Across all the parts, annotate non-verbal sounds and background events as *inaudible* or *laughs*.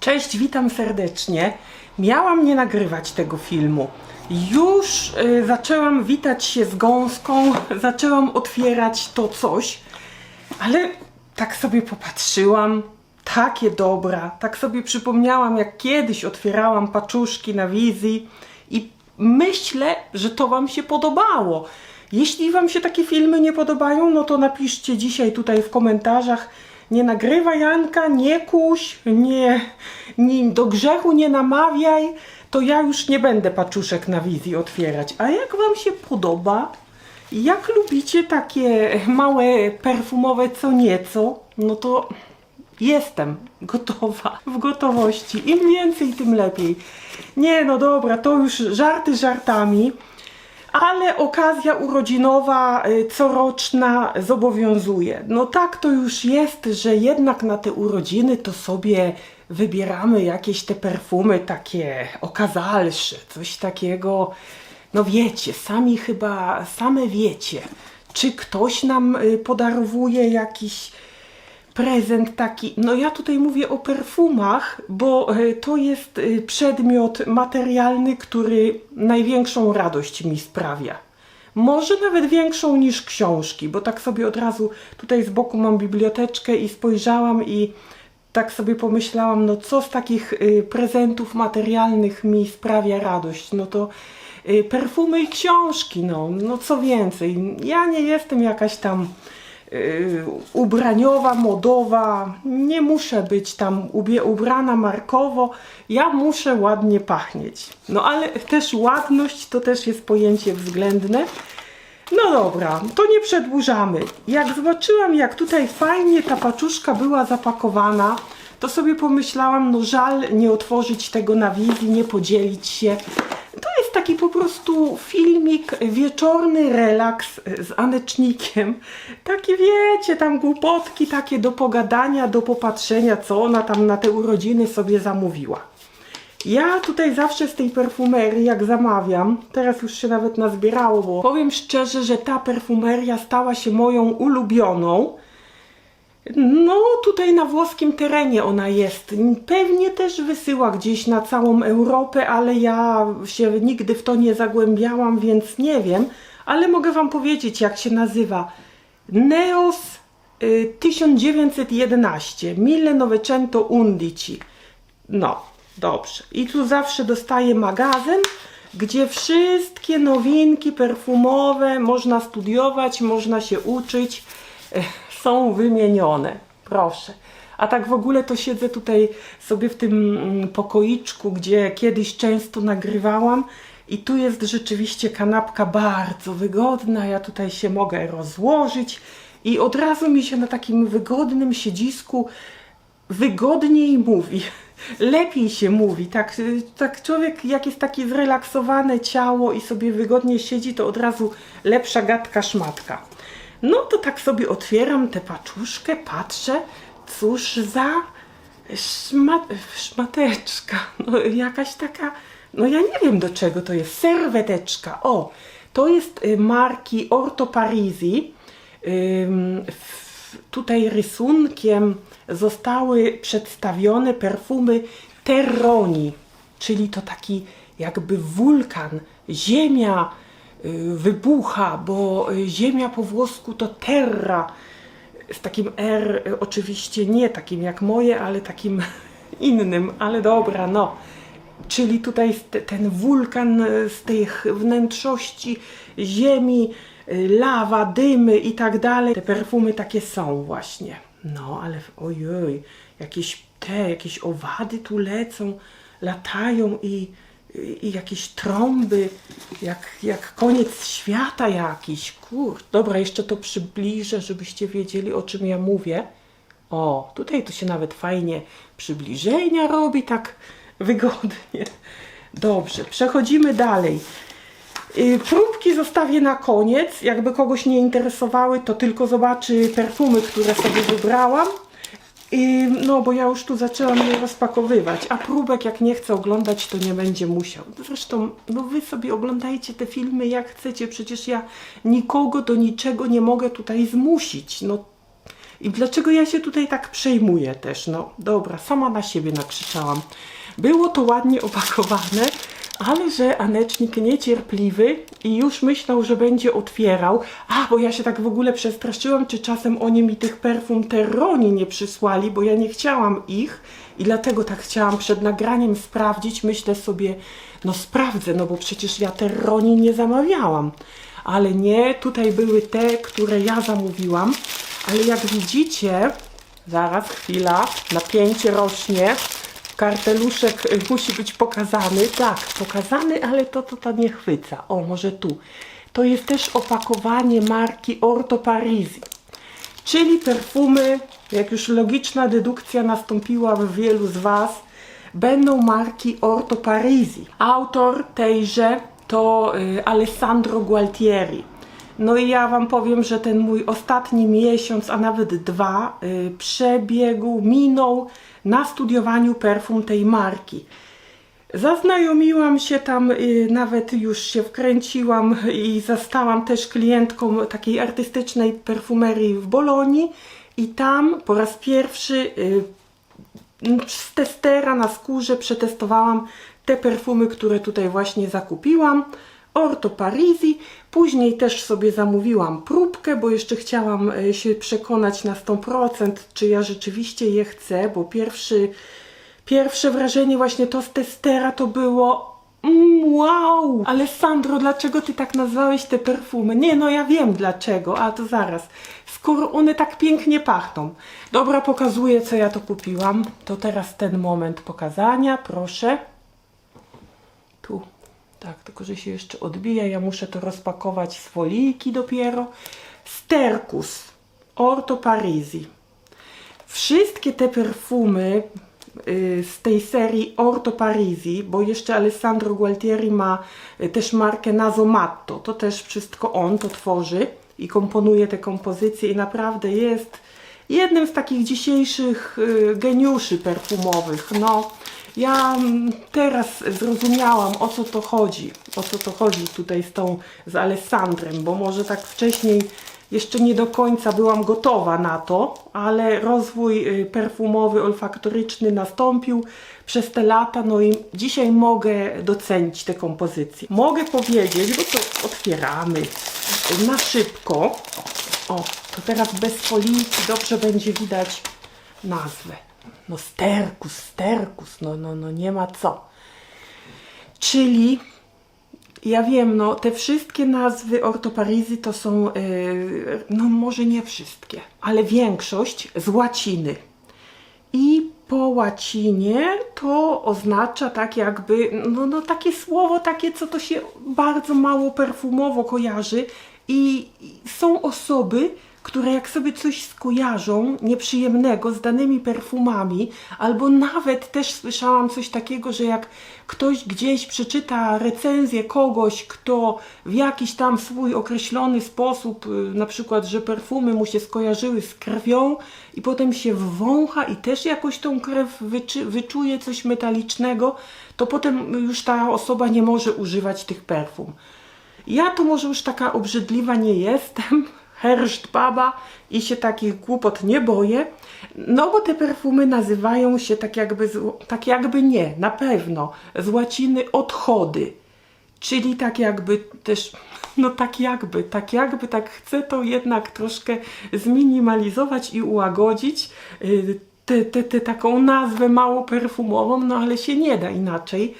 Cześć, witam serdecznie. Miałam nie nagrywać tego filmu. Już y, zaczęłam witać się z gąską, *laughs* zaczęłam otwierać to coś, ale tak sobie popatrzyłam, takie dobra, tak sobie przypomniałam, jak kiedyś otwierałam paczuszki na wizji i myślę, że to Wam się podobało. Jeśli Wam się takie filmy nie podobają, no to napiszcie dzisiaj tutaj w komentarzach. Nie nagrywaj Janka, nie kuś, nie, nie, do grzechu nie namawiaj, to ja już nie będę paczuszek na wizji otwierać. A jak Wam się podoba, jak lubicie takie małe perfumowe co nieco, no to jestem gotowa, w gotowości. Im więcej, tym lepiej. Nie, no dobra, to już żarty żartami, ale okazja urodzinowa y, coroczna zobowiązuje. No tak to już jest, że jednak na te urodziny to sobie wybieramy jakieś te perfumy takie okazalsze, coś takiego, no wiecie, sami chyba, same wiecie. Czy ktoś nam y, podarowuje jakiś prezent taki. No ja tutaj mówię o perfumach, bo e, to jest e, przedmiot materialny, który największą radość mi sprawia. Może nawet większą niż książki, bo tak sobie od razu tutaj z boku mam biblioteczkę i spojrzałam i tak sobie pomyślałam, no co z takich y, prezentów materialnych mi sprawia radość? No to perfumy i książki, no, no co więcej. Ja nie jestem jakaś tam y, ubraniowa, modowa, nie muszę być tam ubie, ubrana markowo, ja muszę ładnie pachnieć. No ale też ładność to też jest pojęcie względne. No dobra, to nie przedłużamy. Jak zobaczyłam, jak tutaj fajnie ta paczuszka była zapakowana, to sobie pomyślałam, no żal nie otworzyć tego na wizji, nie podzielić się. To taki po prostu filmik, wieczorny relaks z Anecznikiem. Takie wiecie, tam głupotki takie do pogadania, do popatrzenia, co ona tam na te urodziny sobie zamówiła. Ja tutaj zawsze z tej perfumerii, jak zamawiam, teraz już się nawet nazbierało, bo powiem szczerze, że ta perfumeria stała się moją ulubioną. No, tutaj na włoskim terenie ona jest. Pewnie też wysyła gdzieś na całą Europę, ale ja się nigdy w to nie zagłębiałam, więc nie wiem. Ale mogę Wam powiedzieć, jak się nazywa. Neos y, 1911 1911. No, dobrze. I tu zawsze dostaję magazyn, gdzie wszystkie nowinki perfumowe można studiować, można się uczyć, są wymienione. Proszę. A tak w ogóle to siedzę tutaj sobie w tym mm, pokoiczku, gdzie kiedyś często nagrywałam. I tu jest rzeczywiście kanapka bardzo wygodna. Ja tutaj się mogę rozłożyć i od razu mi się na takim wygodnym siedzisku wygodniej mówi. *laughs* Lepiej się mówi. Tak, tak człowiek, jak jest takie zrelaksowane ciało i sobie wygodnie siedzi, to od razu lepsza gadka szmatka. No to tak sobie otwieram tę paczuszkę, patrzę, cóż za szma, szmateczka. No, jakaś taka, no ja nie wiem do czego to jest, serweteczka. O, to jest y, marki Orto Parisi. Ym, tutaj rysunkiem zostały przedstawione perfumy Terroni, czyli to taki jakby wulkan, ziemia wybucha, bo y, ziemia po włosku to terra, z takim R, y, oczywiście nie takim jak moje, ale takim *laughs* innym, ale dobra, no. Czyli tutaj te- ten wulkan y, z tych wnętrzości ziemi, y, lawa, dymy i tak dalej. Te perfumy takie są właśnie. No, ale ojej, jakieś te, jakieś owady tu lecą, latają i, i, jakieś trąby, jak, jak koniec świata jakiś. Kur, dobra, jeszcze to przybliżę, żebyście wiedzieli o czym ja mówię. O, tutaj to się nawet fajnie przybliżenia robi, tak wygodnie. Dobrze, przechodzimy dalej. Y, Próbki zostawię na koniec. Jakby kogoś nie interesowały, to tylko zobaczy perfumy, które sobie wybrałam. No, bo ja już tu zaczęłam je rozpakowywać, a próbek jak nie chce oglądać, to nie będzie musiał. Zresztą, no wy sobie oglądajcie te filmy jak chcecie, przecież ja nikogo do niczego nie mogę tutaj zmusić. No, I dlaczego ja się tutaj tak przejmuję też? No dobra, sama na siebie nakrzyczałam. Było to ładnie opakowane, ale że Anecznik niecierpliwy i już myślał, że będzie otwierał. A, bo ja się tak w ogóle przestraszyłam, czy czasem oni mi tych perfum Terroni nie przysłali, bo ja nie chciałam ich i dlatego tak chciałam przed nagraniem sprawdzić. Myślę sobie, no sprawdzę, no bo przecież ja Terroni nie zamawiałam. Ale nie, tutaj były te, które ja zamówiłam. Ale jak widzicie, zaraz chwila, napięcie rośnie. Karteluszek y, musi być pokazany. Tak, pokazany, ale to, to, to nie chwyca. O, może tu. To jest też opakowanie marki Orto Parisi. Czyli perfumy, jak już logiczna dedukcja nastąpiła w wielu z Was, będą marki Orto Parisi. Autor tejże to y, Alessandro Gualtieri. No i ja Wam powiem, że ten mój ostatni miesiąc, a nawet dwa, y, przebiegł, minął na studiowaniu perfum tej marki. Zaznajomiłam się tam, y, nawet już się wkręciłam i zostałam też klientką takiej artystycznej perfumerii w Bolonii i tam po raz pierwszy y, z testera na skórze przetestowałam te perfumy, które tutaj właśnie zakupiłam. Orto Parisi. Później też sobie zamówiłam próbkę, bo jeszcze chciałam e, się przekonać na 100%, czy ja rzeczywiście je chcę, bo pierwszy, pierwsze wrażenie właśnie to z testera to było mm, wow! Alessandro, dlaczego ty tak nazwałeś te perfumy? Nie, no ja wiem dlaczego, a to zaraz. Skoro one tak pięknie pachną. Dobra, pokazuję co ja to kupiłam. To teraz ten moment pokazania, proszę. Tak, tylko że się jeszcze odbija. Ja muszę to rozpakować z folijki dopiero. Sterkus. Orto Parisi. Wszystkie te perfumy y, z tej serii Orto Parisi, bo jeszcze Alessandro Gualtieri ma y, też markę Nasomatto. To też wszystko on to tworzy i komponuje te kompozycje i naprawdę jest jednym z takich dzisiejszych y, geniuszy perfumowych. No, ja mm, teraz zrozumiałam o co to chodzi, o co to chodzi tutaj z tą, z Alessandrem, bo może tak wcześniej jeszcze nie do końca byłam gotowa na to, ale rozwój y, perfumowy, olfaktoryczny nastąpił przez te lata, no i dzisiaj mogę docenić te kompozycje. Mogę powiedzieć, bo to otwieramy na szybko. O, to teraz bez folijki dobrze będzie widać nazwę. No sterkus, sterkus, no, no, no nie ma co. Czyli ja wiem, no te wszystkie nazwy ortoparizy to są, yy, no może nie wszystkie, ale większość z łaciny. I po łacinie to oznacza tak jakby, no, no takie słowo, takie co to się bardzo mało perfumowo kojarzy i, są osoby, które jak sobie coś skojarzą nieprzyjemnego z danymi perfumami, albo nawet też słyszałam coś takiego, że jak ktoś gdzieś przeczyta recenzję kogoś, kto w jakiś tam swój określony sposób, y, na przykład, że perfumy mu się skojarzyły z krwią i potem się wącha i też jakoś tą krew wyczy, wyczuje coś metalicznego, to potem już ta osoba nie może używać tych perfum. Ja to może już taka obrzydliwa nie jestem, herszt baba i się takich głupot nie boję, no bo te perfumy nazywają się tak jakby, tak jakby nie, na pewno, z łaciny odchody, czyli tak jakby też, no tak jakby, tak jakby, tak chcę to jednak troszkę zminimalizować i ułagodzić, yy, tę te, te, taką nazwę mało perfumową, no ale się nie da inaczej.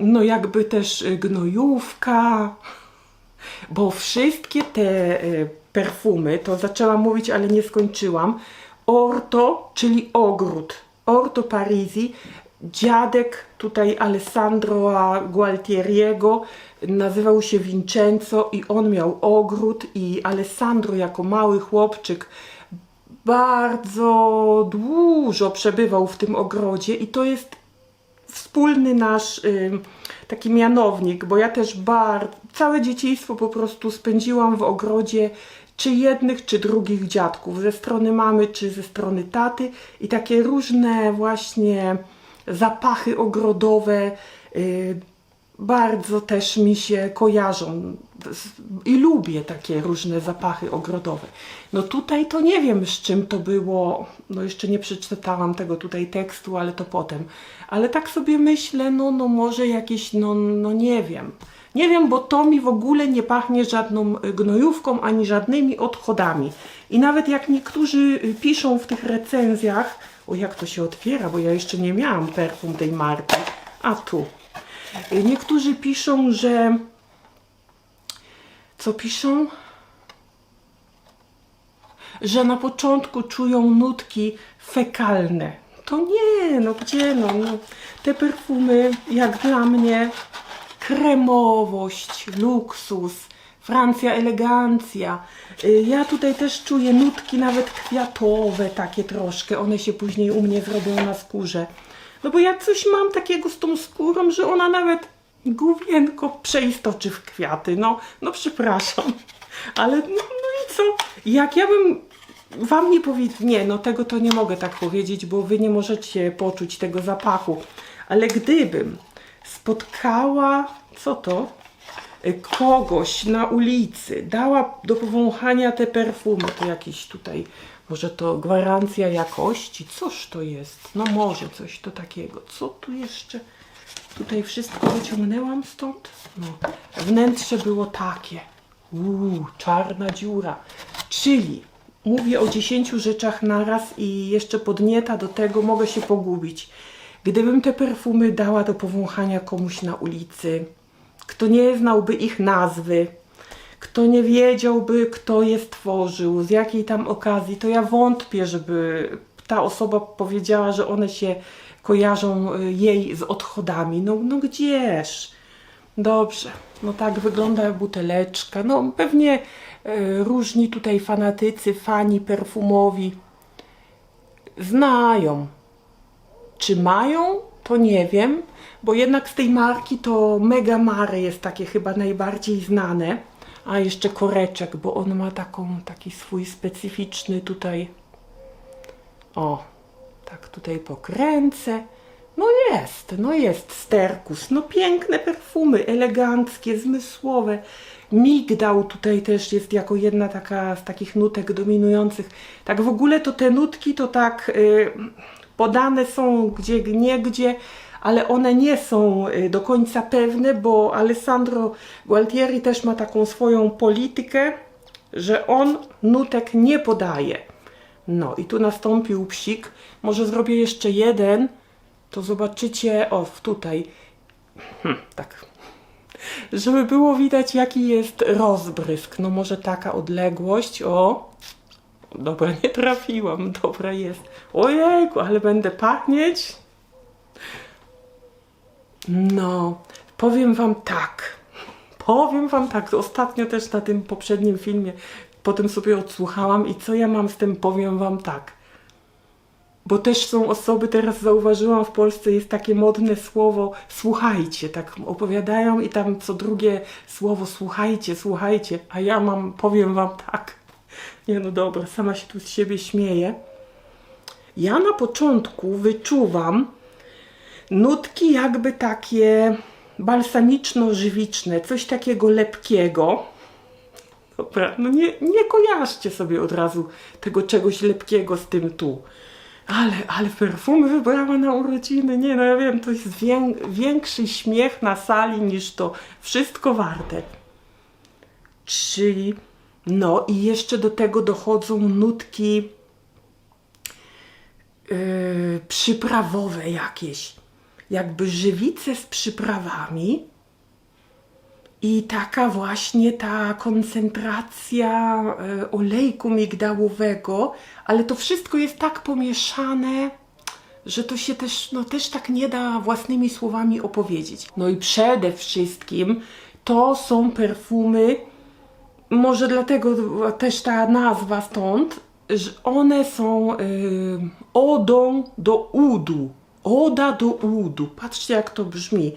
No jakby też y, gnojówka, bo wszystkie te y, perfumy, to zaczęłam mówić, ale nie skończyłam. Orto, czyli ogród. Orto Parisi. Dziadek tutaj Alessandro Gualtieriego nazywał się Vincenzo i on miał ogród i Alessandro jako mały chłopczyk bardzo dużo przebywał w tym ogrodzie i to jest wspólny nasz y, taki mianownik, bo ja też bardzo, całe dzieciństwo po prostu spędziłam w ogrodzie czy jednych, czy drugich dziadków, ze strony mamy, czy ze strony taty. I takie różne właśnie zapachy ogrodowe, y, bardzo też mi się kojarzą i lubię takie różne zapachy ogrodowe. No tutaj to nie wiem z czym to było, no jeszcze nie przeczytałam tego tutaj tekstu, ale to potem. Ale tak sobie myślę, no, no może jakieś, no, no nie wiem. Nie wiem, bo to mi w ogóle nie pachnie żadną y, gnojówką ani żadnymi odchodami. I nawet jak niektórzy y, piszą w tych recenzjach, o jak to się otwiera, bo ja jeszcze nie miałam perfum tej marki, a tu. Niektórzy piszą, że. Co piszą? Że na początku czują nutki fekalne. To nie, no gdzie no, no. Te perfumy, jak dla mnie, kremowość, luksus, Francja elegancja. Y, Ja tutaj też czuję nutki nawet kwiatowe, takie troszkę. One się później u mnie zrobią na skórze. No bo ja coś mam takiego z tą skórą, że ona nawet główienko przeistoczy w kwiaty. No, no przepraszam. Ale no, no i co? Jak ja bym wam nie powiedział, nie, no tego to nie mogę tak powiedzieć, bo wy nie możecie poczuć tego zapachu. Ale gdybym spotkała, co to? Y, Kogoś na ulicy, dała do powąchania te perfumy, to jakiś tutaj, może to gwarancja jakości, coż to jest? No może coś to takiego. Co tu jeszcze? Tutaj wszystko wyciągnęłam stąd. No. Wnętrze było takie. Uuu, czarna dziura. Czyli mówię o 10 rzeczach naraz i jeszcze podnieta do tego mogę się pogubić. Gdybym te perfumy dała do powąchania komuś na ulicy, kto nie znałby ich nazwy, kto nie wiedziałby, kto je stworzył, z jakiej tam okazji, to ja wątpię, żeby ta osoba powiedziała, że one się kojarzą y, jej z odchodami. No, no gdzież? Dobrze, no tak wygląda buteleczka. No pewnie y, różni tutaj fanatycy, fani perfumowi znają. Czy mają? To nie wiem, bo jednak z tej marki to Mega Mare jest takie chyba najbardziej znane. A jeszcze koreczek, bo on ma taką, taki swój specyficzny tutaj. O, tak tutaj pokręcę. No jest, no jest sterkus. No piękne perfumy, eleganckie, zmysłowe. Migdał tutaj też jest jako jedna taka z takich nutek dominujących. Tak w ogóle to te nutki to tak y, podane są gdzie niegdzie, ale one nie są y, do końca pewne, bo Alessandro Gualtieri też ma taką swoją politykę, że on nutek nie podaje. No i tu nastąpił psik. Może zrobię jeszcze jeden, to zobaczycie, o tutaj, hm, tak, żeby było widać jaki jest rozbrysk. No może taka odległość, o, dobra, nie trafiłam, dobra jest. Ojejku, ale będę pachnieć. No, powiem wam tak. Powiem wam tak, ostatnio też na tym poprzednim filmie, potem sobie odsłuchałam i co ja mam z tym, powiem wam tak. Bo też są osoby, teraz zauważyłam w Polsce jest takie modne słowo słuchajcie, tak opowiadają i tam co drugie słowo słuchajcie, słuchajcie, a ja mam, powiem wam tak. Nie no dobra, sama się tu z siebie śmieję. Ja na początku wyczuwam nutki jakby takie balsamiczno-żywiczne, coś takiego lepkiego. Dobra, no nie, nie kojarzcie sobie od razu tego czegoś lepkiego z tym tu. Ale, ale perfumy wybrała na urodziny. Nie, no ja wiem, to jest wię, większy śmiech na sali niż to wszystko warte. Czyli, no i jeszcze do tego dochodzą nutki yy, przyprawowe jakieś. Jakby żywice z przyprawami. I taka właśnie ta koncentracja e, olejku migdałowego, ale to wszystko jest tak pomieszane, że to się też, no, też tak nie da własnymi słowami opowiedzieć. No i przede wszystkim to są perfumy, może dlatego też ta nazwa stąd, że one są y, odą do udu. Oda do udu. Patrzcie jak to brzmi.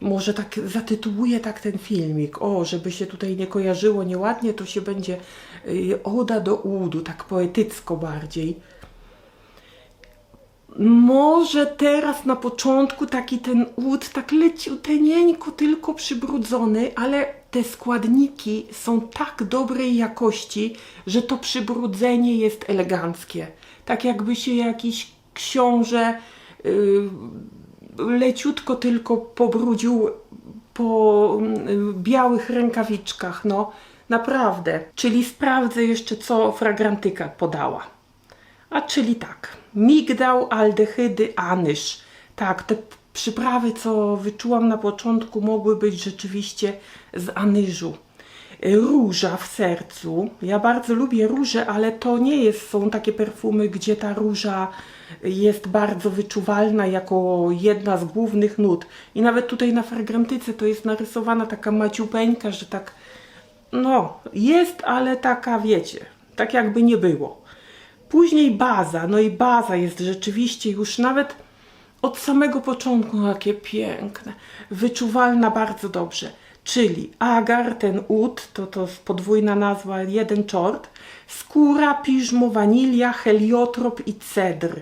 Może tak zatytułuję tak ten filmik. O, żeby się tutaj nie kojarzyło nieładnie, to się będzie y, oda do udu, tak poetycko bardziej. Może teraz na początku taki ten łód tak leciuteńko tylko przybrudzony, ale te składniki są tak dobrej jakości, że to przybrudzenie jest eleganckie. Tak jakby się jakiś książę leciutko tylko pobrudził po mm, białych rękawiczkach, no naprawdę. Czyli sprawdzę jeszcze, co fragrantyka podała. A czyli tak, migdał, aldehydy, anyż. Tak, te przyprawy, co wyczułam na początku, mogły być rzeczywiście z anyżu. Róża w sercu. Ja bardzo lubię róże, ale to nie jest, są takie perfumy, gdzie ta róża jest bardzo wyczuwalna jako jedna z głównych nut. I nawet tutaj na fragrantyce to jest narysowana taka maciupeńka, że tak, no, jest, ale taka, wiecie, tak jakby nie było. Później baza, no i baza jest rzeczywiście już nawet od samego początku, no jakie piękne, wyczuwalna bardzo dobrze. Czyli agar, ten ud, to, to podwójna nazwa, jeden czort, skóra, piżmo, wanilia, heliotrop i cedr.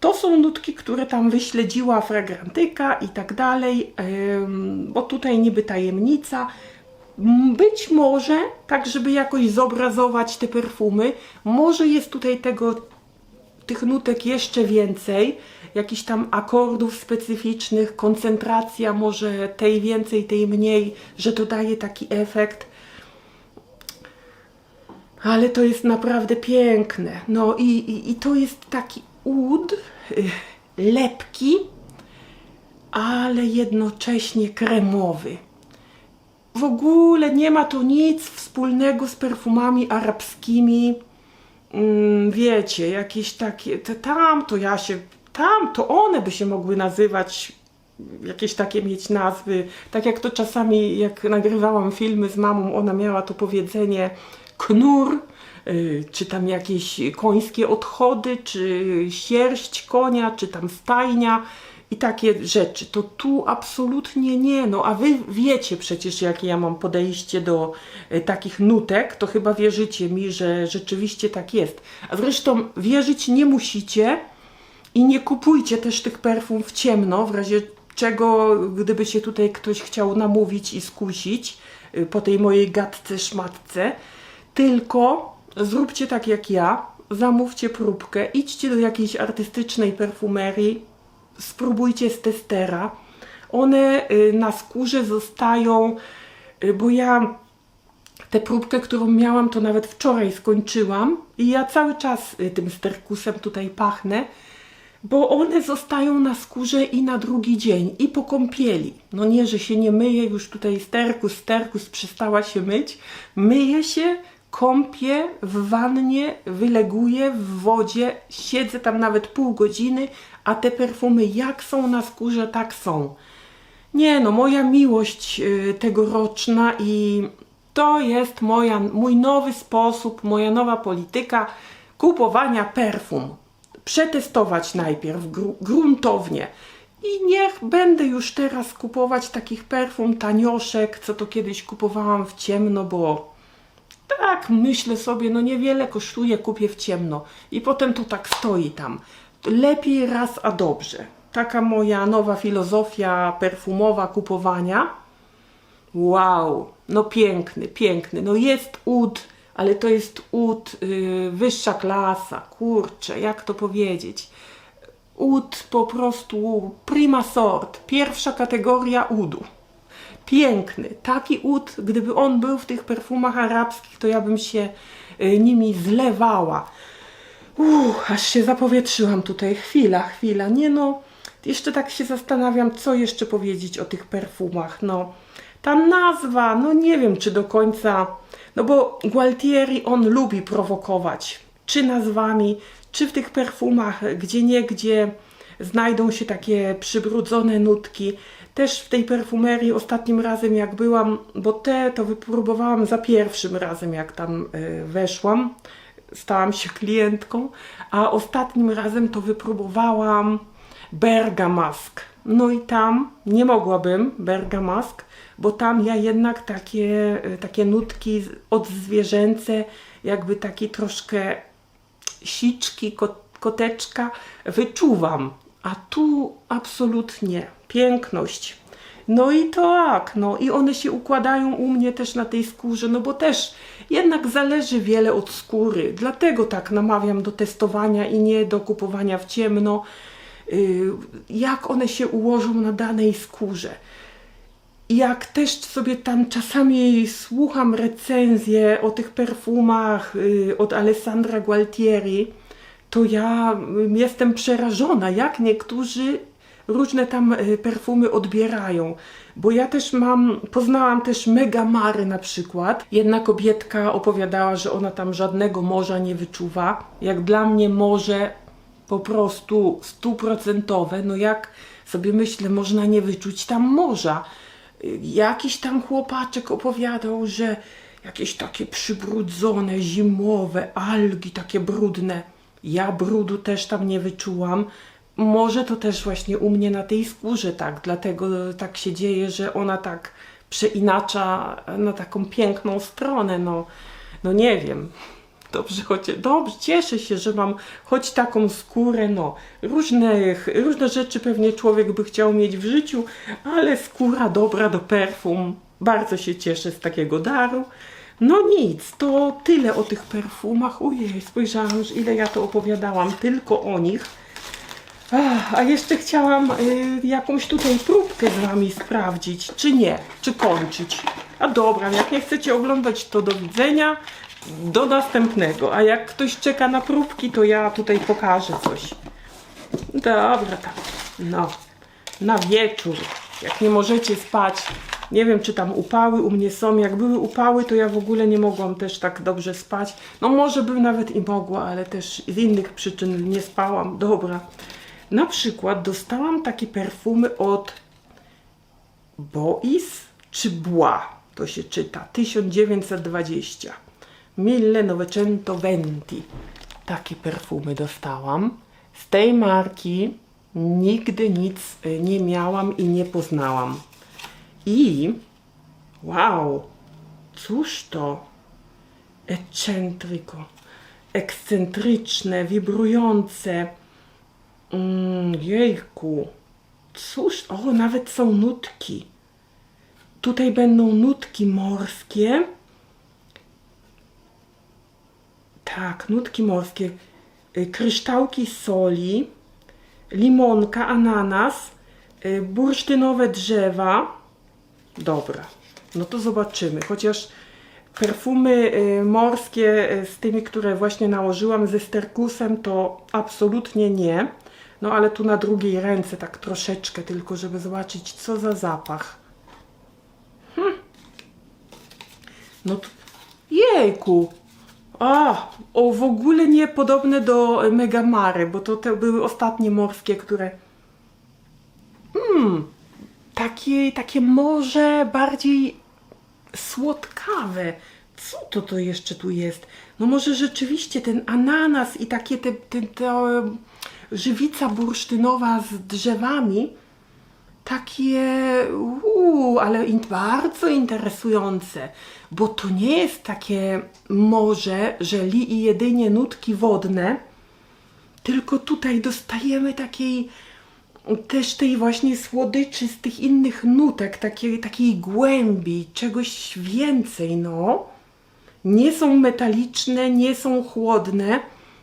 To są nutki, które tam wyśledziła fragrantyka i tak dalej, bo tutaj niby tajemnica. Być może, tak żeby jakoś zobrazować te perfumy, może jest tutaj tego, tych nutek jeszcze więcej, jakichś tam akordów specyficznych, koncentracja może tej więcej, tej mniej, że to daje taki efekt. Ale to jest naprawdę piękne. No i, i, i to jest taki ud, y, lepki, ale jednocześnie kremowy. W ogóle nie ma to nic wspólnego z perfumami arabskimi. Mm, wiecie, jakieś takie, tam to ja się, tam to one by się mogły nazywać, jakieś takie mieć nazwy. Tak jak to czasami, jak nagrywałam filmy z mamą, ona miała to powiedzenie knur, y, czy tam jakieś końskie odchody, czy sierść konia, czy tam stajnia i takie rzeczy. To tu absolutnie nie. No a wy wiecie przecież, jakie ja mam podejście do e, takich nutek, to chyba wierzycie mi, że rzeczywiście tak jest. A zresztą wierzyć nie musicie i nie kupujcie też tych perfum w ciemno, w razie czego, gdyby się tutaj ktoś chciał namówić i skusić y, po tej mojej gadce szmatce, tylko zróbcie tak jak ja, zamówcie próbkę, idźcie do jakiejś artystycznej perfumerii, spróbujcie z testera. One y, na skórze zostają, y, bo ja tę próbkę, którą miałam, to nawet wczoraj skończyłam i ja cały czas tym sterkusem tutaj pachnę, bo one zostają na skórze i na drugi dzień, i po kąpieli. No nie, że się nie myje, już tutaj sterkus, sterkus przestała się myć. Myję się, kąpię w wannie, wyleguję w wodzie, siedzę tam nawet pół godziny, a te perfumy jak są na skórze, tak są. Nie no, moja miłość y, tegoroczna i to jest moja, mój nowy sposób, moja nowa polityka kupowania perfum. Przetestować najpierw gru, gruntownie. I niech będę już teraz kupować takich perfum tanioszek, co to kiedyś kupowałam w ciemno, bo tak, myślę sobie, no niewiele kosztuje, kupię w ciemno. I potem to tak stoi tam. Lepiej raz, a dobrze. Taka moja nowa filozofia perfumowa kupowania. Wow, no piękny, piękny. No jest ud, ale to jest ud yy, wyższa klasa. Kurczę, jak to powiedzieć? Ud po prostu prima sort, pierwsza kategoria udu piękny. Taki ud, gdyby on był w tych perfumach arabskich, to ja bym się y, nimi zlewała. Uff, aż się zapowietrzyłam tutaj. Chwila, chwila. Nie no, jeszcze tak się zastanawiam, co jeszcze powiedzieć o tych perfumach. No, ta nazwa, no nie wiem, czy do końca. No bo Gualtieri on lubi prowokować. Czy nazwami, czy w tych perfumach, gdzie niegdzie znajdą się takie przybrudzone nutki. Też w tej perfumerii ostatnim razem jak byłam, bo te to wypróbowałam za pierwszym razem jak tam y, weszłam, stałam się klientką, a ostatnim razem to wypróbowałam Bergamask. No i tam nie mogłabym Bergamask, bo tam ja jednak takie, y, takie nutki odzwierzęce, jakby taki troszkę siczki, kot, koteczka, wyczuwam, a tu absolutnie piękność. No i tak, no i one się układają u mnie też na tej skórze, no bo też jednak zależy wiele od skóry, dlatego tak namawiam do testowania i nie do kupowania w ciemno, jak one się ułożą na danej skórze. Jak też sobie tam czasami słucham recenzje o tych perfumach y, od Alessandra Gualtieri, to ja y, jestem przerażona, jak niektórzy różne tam y, perfumy odbierają. Bo ja też mam, poznałam też Mega Mary na przykład. Jedna kobietka opowiadała, że ona tam żadnego morza nie wyczuwa. Jak dla mnie morze po prostu stuprocentowe, no jak sobie myślę, można nie wyczuć tam morza. Jakiś tam chłopaczek opowiadał, że jakieś takie przybrudzone, zimowe, algi takie brudne. Ja brudu też tam nie wyczułam. Może to też właśnie u mnie na tej skórze tak, dlatego tak się dzieje, że ona tak przeinacza na taką piękną stronę, no, no nie wiem. Dobrze, choć, dobrze, cieszę się, że mam choć taką skórę, no, różnych, różne rzeczy pewnie człowiek by chciał mieć w życiu, ale skóra dobra do perfum. Bardzo się cieszę z takiego daru. No nic, to tyle o tych perfumach. Ojej, spojrzałam już ile ja to opowiadałam tylko o nich. Ach, a jeszcze chciałam y, jakąś tutaj próbkę z wami sprawdzić, czy nie, czy kończyć. A dobra, jak nie chcecie oglądać, to do widzenia, do następnego. A jak ktoś czeka na próbki, to ja tutaj pokażę coś. Dobra, tak. No, na wieczór, jak nie możecie spać. Nie wiem, czy tam upały u mnie są. Jak były upały, to ja w ogóle nie mogłam też tak dobrze spać. No może bym nawet i mogła, ale też z innych przyczyn nie spałam. Dobra. Na przykład dostałam takie perfumy od Bois czy Bła, to się czyta, 1920. 1920. Takie perfumy dostałam. Z tej marki nigdy nic y, nie miałam i nie poznałam. I wow, cóż to? Eccentrico, ekscentryczne, wibrujące. Mm, jejku, cóż, o, nawet są nutki. Tutaj będą nutki morskie. Tak, nutki morskie. Y, Kryształki soli, limonka, ananas, y, bursztynowe drzewa. Dobra, no to zobaczymy. Chociaż perfumy y, morskie z tymi, które właśnie nałożyłam ze sterkusem, to absolutnie nie. No ale tu na drugiej ręce tak troszeczkę tylko, żeby zobaczyć co za zapach. No to... Jejku! A, o, w ogóle nie podobne do Megamary, bo to te były ostatnie morskie, które... Hmm, takie, takie może bardziej słodkawe. Co to to jeszcze tu jest? No może rzeczywiście ten ananas i takie te, te, ta em, żywica bursztynowa z drzewami, takie, uuu, ale in, bardzo interesujące, bo to nie jest takie morze, że li i jedynie nutki wodne, tylko tutaj dostajemy takiej też tej właśnie słodyczy z tych innych nutek, takiej, takiej głębi, czegoś więcej, no. Nie są metaliczne, nie są chłodne,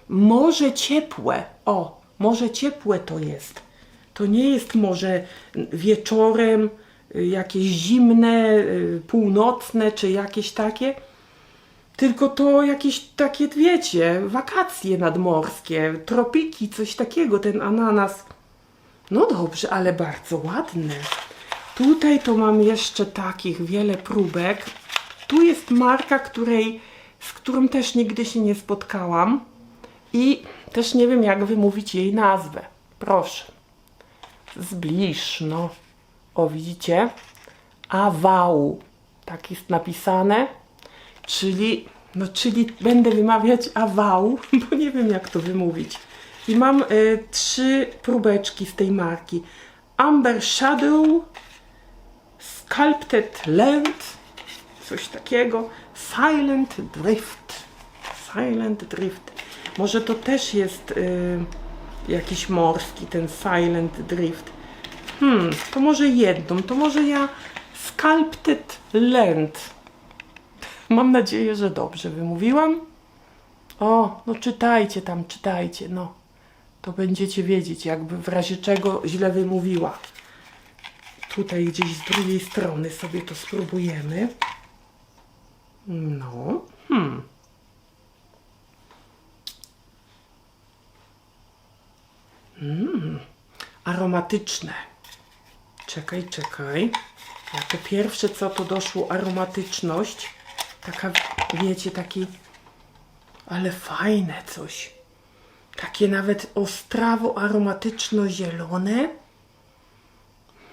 może ciepłe. O, może ciepłe to jest. To nie jest może wieczorem y, jakieś zimne, y, północne czy jakieś takie, tylko to jakieś takie, wiecie, wakacje nadmorskie, tropiki, coś takiego, ten ananas. No dobrze, ale bardzo ładne. Tutaj to mam jeszcze takich wiele próbek. Tu jest marka, której, z którą też nigdy się nie spotkałam. I też nie wiem, jak wymówić jej nazwę. Proszę. Zbliż, no. O, widzicie? Awału. Tak jest napisane. Czyli, no, czyli będę wymawiać awału, *laughs* bo nie wiem, jak to wymówić. I mam y, trzy próbeczki z tej marki. Amber Shadow, Sculpted Land, coś takiego, Silent Drift. Silent Drift. Może to też jest y, jakiś morski, ten Silent Drift. Hmm, to może jedną, to może ja Sculpted Land. Mam nadzieję, że dobrze wymówiłam. O, no czytajcie tam, czytajcie, no. To będziecie wiedzieć, jakby w razie czego źle wymówiła. Tutaj gdzieś z drugiej strony sobie to spróbujemy. No, hmm. Mm, aromatyczne. Czekaj, czekaj. Jako pierwsze co to doszło aromatyczność. Taka, wiecie, taki, ale fajne coś. Takie nawet ostrawo aromatyczno-zielone.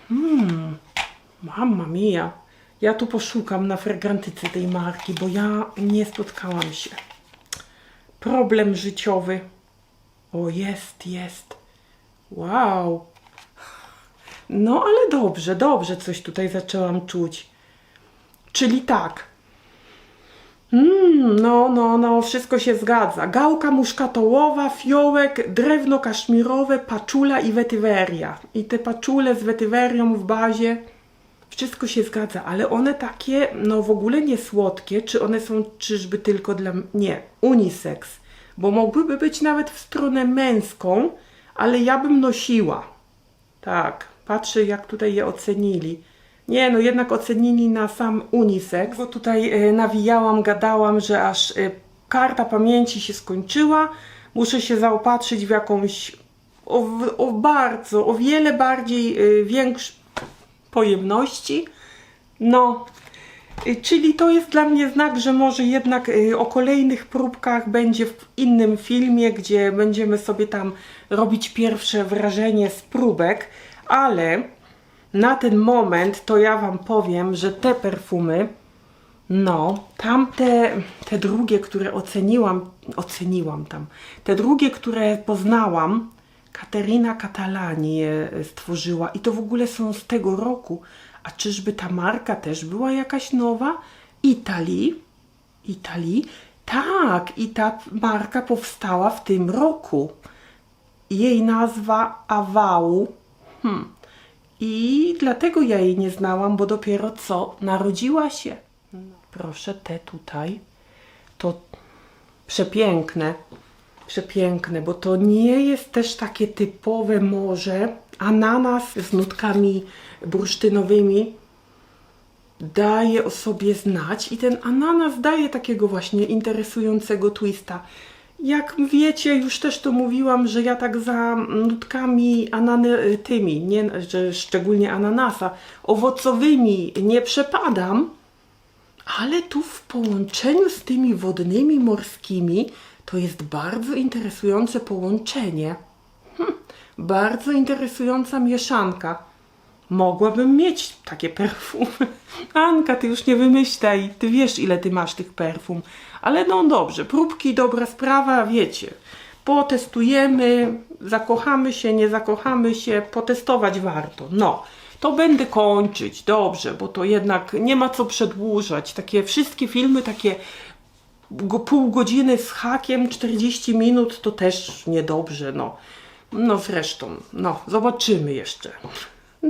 Hmm, mamma mia. Ja tu poszukam na fragrantyce tej marki, bo ja nie spotkałam się. Problem życiowy. O, jest, jest. Wow. No, ale dobrze, dobrze coś tutaj zaczęłam czuć. Czyli tak. Mm, no, no, no, wszystko się zgadza. Gałka muszkatołowa, fiołek, drewno kaszmirowe, paczula i wetyweria. I te paczule z wetywerią w bazie, wszystko się zgadza, ale one takie, no w ogóle nie słodkie. Czy one są czyżby tylko dla... Nie, unisex. Bo mogłyby być nawet w stronę męską, ale ja bym nosiła. Tak, patrzę jak tutaj je ocenili. Nie, no jednak ocenili na sam unisex. Bo tutaj y, nawijałam, gadałam, że aż y, karta pamięci się skończyła. Muszę się zaopatrzyć w jakąś o, o bardzo, o wiele bardziej y, większ pojemności. No, czyli to jest dla mnie znak, że może jednak y, o kolejnych próbkach będzie w innym filmie, gdzie będziemy sobie tam robić pierwsze wrażenie z próbek, ale na ten moment to ja Wam powiem, że te perfumy, no, tamte, te drugie, które oceniłam, oceniłam tam, te drugie, które poznałam, Katerina Catalani je stworzyła i to w ogóle są z tego roku. A czyżby ta marka też była jakaś nowa? Italii? Italii? Tak, i ta marka powstała w tym roku. Jej nazwa Awału. Hmm. I dlatego ja jej nie znałam, bo dopiero co narodziła się. No, proszę, te tutaj. To przepiękne. Przepiękne, bo to nie jest też takie typowe morze. Ananas z nutkami bursztynowymi daje o sobie znać i ten ananas daje takiego właśnie interesującego twista. Jak wiecie, już też to mówiłam, że ja tak za nutkami anany, tymi, nie, że szczególnie ananasa, owocowymi nie przepadam, ale tu w połączeniu z tymi wodnymi morskimi to jest bardzo interesujące połączenie. Bardzo interesująca mieszanka. Mogłabym mieć takie perfumy. *laughs* Anka, ty już nie wymyślaj. Ty wiesz, ile ty masz tych perfum. Ale no dobrze, próbki, dobra sprawa, wiecie. Potestujemy, zakochamy się, nie zakochamy się, potestować warto. No, to będę kończyć, dobrze, bo to jednak nie ma co przedłużać. Takie wszystkie filmy, takie pół godziny z hakiem, 40 minut, to też niedobrze, no. No zresztą, no, zobaczymy jeszcze.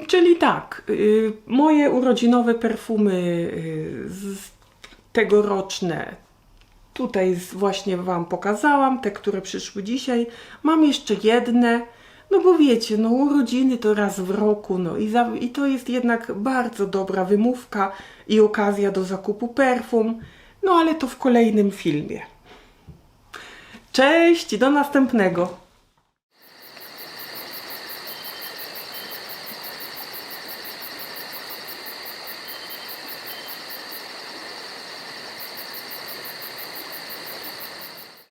Czyli tak, y, moje urodzinowe perfumy y, z tegoroczne tutaj z- właśnie Wam pokazałam, te, które przyszły dzisiaj. Mam jeszcze jedne, no bo wiecie, no urodziny to raz w roku, no i, za, i to jest jednak bardzo dobra wymówka i okazja do zakupu perfum, no ale to w kolejnym filmie. Cześć, do następnego.